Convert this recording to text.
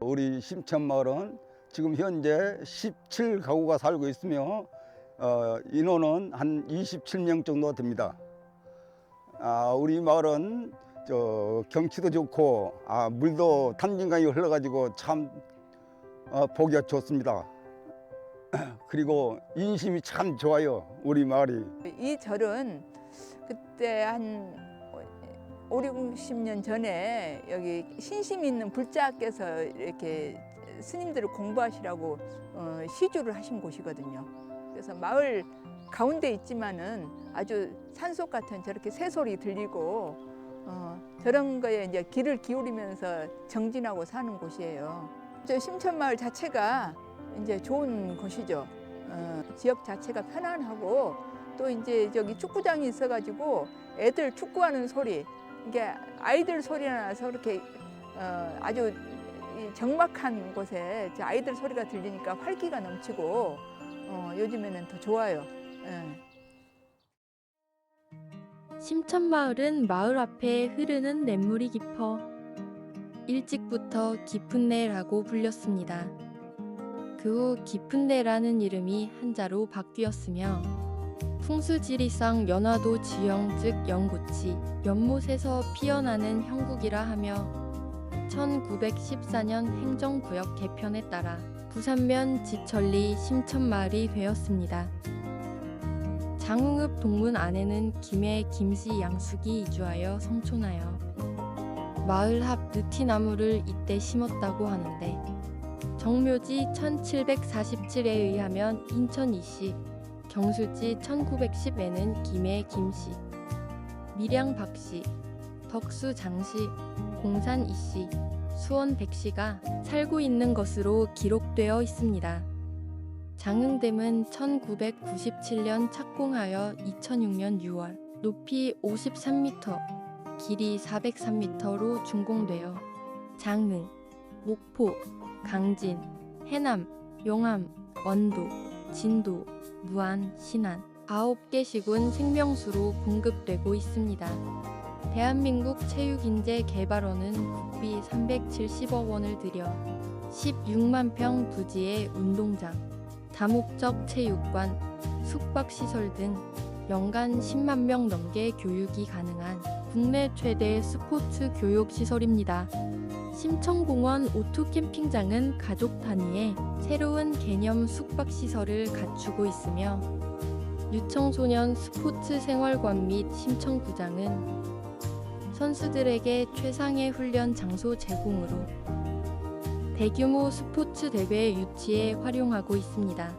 우리 심천마을은 지금 현재 17가구가 살고 있으며 어, 인원은 한 27명 정도 됩니다. 아, 우리 마을은 저 경치도 좋고 아, 물도 탄진강이 흘러가지고 참 어, 보기가 좋습니다. 그리고 인심이 참 좋아요. 우리 마을이. 이 절은 그때 한 5, 60년 전에 여기 신심 있는 불자께서 이렇게 스님들을 공부하시라고 어, 시주를 하신 곳이거든요. 그래서 마을 가운데 있지만은 아주 산속 같은 저렇게 새소리 들리고 어, 저런 거에 이제 귀를 기울이면서 정진하고 사는 곳이에요. 저 심천마을 자체가 이제 좋은 곳이죠. 어, 지역 자체가 편안하고 또 이제 저기 축구장이 있어가지고 애들 축구하는 소리 이게 아이들 소리가 나서 그렇게 어, 아주 이 적막한 곳에 아이들 소리가 들리니까 활기가 넘치고 어, 요즘에는 더 좋아요. 예. 심천마을은 마을 앞에 흐르는 냇물이 깊어 일찍부터 깊은 내라고 불렸습니다. 그 후 깊은 내라는 이름이 한자로 바뀌었으며 풍수지리상 연화도 지형 즉 연고치 연못에서 피어나는 형국이라 하며 1914년 행정구역 개편에 따라 부산면 지천리 심천마을이 되었습니다. 장흥읍 동문 안에는 김해 김씨 양숙이 이주하여 성촌하여 마을 앞 느티나무를 이때 심었다고 하는데 정묘지 1747에 의하면 인천 이씨, 경술지 1910에는 김해 김씨, 밀양 박씨, 덕수 장씨, 공산 이씨, 수원 백씨가 살고 있는 것으로 기록되어 있습니다. 장흥댐은 1997년 착공하여 2006년 6월 높이 53m, 길이 403m로 준공되어 장흥, 목포, 강진, 해남, 용암, 원도, 진도, 무안, 신안 9개 시군 생명수로 공급되고 있습니다. 대한민국 체육인재 개발원은 국비 370억 원을 들여 16만 평 부지의 운동장, 다목적 체육관, 숙박시설 등 연간 10만 명 넘게 교육이 가능한 국내 최대 스포츠 교육 시설입니다. 심천공원 오토 캠핑장은 가족 단위의 새로운 개념 숙박시설을 갖추고 있으며 유청소년 스포츠 생활관 및 심천구장은 선수들에게 최상의 훈련 장소 제공으로 대규모 스포츠 대회 유치에 활용하고 있습니다.